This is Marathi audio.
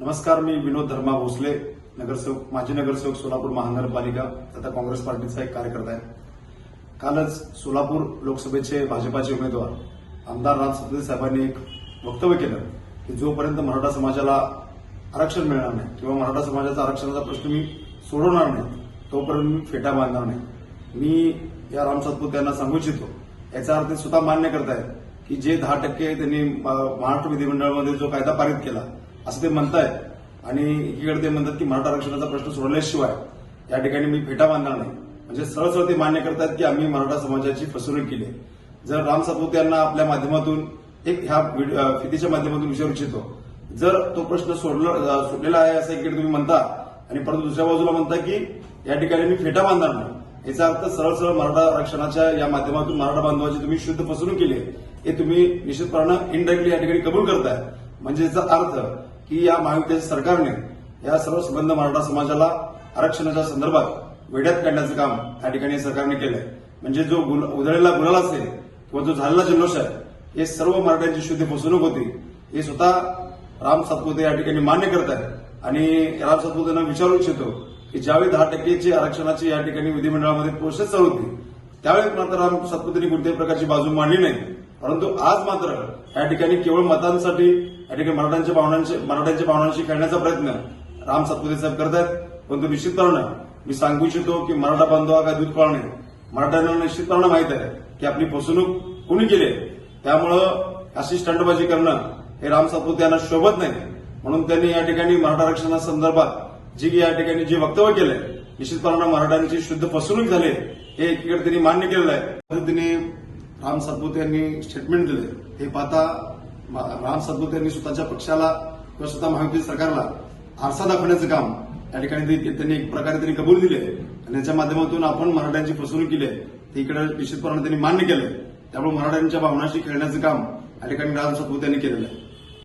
नमस्कार मी विनोद धर्मा भोसले नगरसेवक माजी नगरसेवक सोलापूर महानगरपालिका तथा काँग्रेस पार्टीचा एक कार्यकर्ता आहे. कालच सोलापूर लोकसभेचे भाजपाचे उमेदवार आमदार राम सदे साहेबांनी एक वक्तव्य केलं की जोपर्यंत मराठा समाजाला आरक्षण मिळणार नाही किंवा मराठा समाजाचा आरक्षणाचा प्रश्न मी सोडवणार नाही तोपर्यंत मी फेटा बांधणार नाही. मी या राम सातपूत यांना सांगू इच्छितो याचा अर्थ स्वतः मान्य करतायत की जे दहा टक्के त्यांनी महाराष्ट्र विधिमंडळामध्ये जो कायदा पारित केला असं ते म्हणतायत. आणि एकीकडे ते म्हणतात की मराठा आरक्षणाचा प्रश्न सोडवल्याशिवाय या ठिकाणी मी फेटा बांधणार नाही. म्हणजे सरळ सरळ ते मान्य करतात की आम्ही मराठा समाजाची फसवणूक केली जर राम सातपुते यांना आपल्या माध्यमातून एक ह्या फितीच्या माध्यमातून विचारू इच्छितो. जर तो प्रश्न सोडला सुटलेला आहे असं इकडे तुम्ही म्हणता आणि परंतु दुसऱ्या बाजूला म्हणता की या ठिकाणी मी फेटा बांधणार नाही. याचा अर्थ सरळ सरळ मराठा आरक्षणाच्या या माध्यमातून मराठा बांधवाची तुम्ही शुद्ध फसवणूक केली हे तुम्ही निश्चितपणानं इनडायरेक्टली या ठिकाणी कबूल करताय. म्हणजे याचा अर्थ की या महायुतीच्या सरकारने या सर्व संबंध मराठा समाजाला आरक्षणाच्या संदर्भात वेड्यात काढण्याचं काम त्या ठिकाणी सरकारने केलंय. म्हणजे जो गुल- उधळलेला गुलाल असेल किंवा जो झालेला जल्लोष आहे हे सर्व मराठ्यांची शुद्ध फसवणूक होती. हे स्वतः राम सातपुते या ठिकाणी मान्य करत आहेत. आणि राम सातपुतेंना विचारू इच्छितो की ज्यावेळी दहा टक्केची आरक्षणाची या ठिकाणी विधिमंडळामध्ये प्रोसेस चालू होती त्यावेळी मात्र राम सातपुतेंनी कोणत्याही प्रकारची बाजू मांडली नाही. परंतु आज मात्र या ठिकाणी केवळ मतांसाठी या ठिकाणी मराठ्यांच्या भावनांशी मराठ्यांच्या भावनांशी खेळण्याचा प्रयत्न राम सातपुते साहेब करत आहेत परंतु निश्चितपणे मी सांगू इच्छितो की मराठा बांधव हा काय दूध कळा मराठ्यांना निश्चितपणे माहीत आहे की आपली फसवणूक कुणी केली? आहे. त्यामुळं अशी स्टंटबाजी करणं हे राम सातपुते यांना शोभत नाही. म्हणून त्यांनी या ठिकाणी मराठा आरक्षणासंदर्भात जी या ठिकाणी जे वक्तव्य केलंय निश्चितपणानं मराठ्यांची शुद्ध फसवणूक झाली हे एकीकडे त्यांनी मान्य केलेलं आहे. पद्धतीने राम सातपुते यांनी स्टेटमेंट दिले. हे पाहता राम सातपुते यांनी स्वतःच्या पक्षाला किंवा स्वतः महायुती सरकारला आरसा दाखवण्याचं काम या ठिकाणी ते- त्यांनी एक प्रकारे त्यांनी कबूल दिले. आणि याच्या माध्यमातून आपण मराठ्यांची फसवणूक केली आहे. ते इकडे निश्चितपणे त्यांनी मान्य केलं त्यामुळे मराठ्यांच्या भावनाशी खेळण्याचं काम या ठिकाणी राम सातपुते यांनी केलेलं आहे.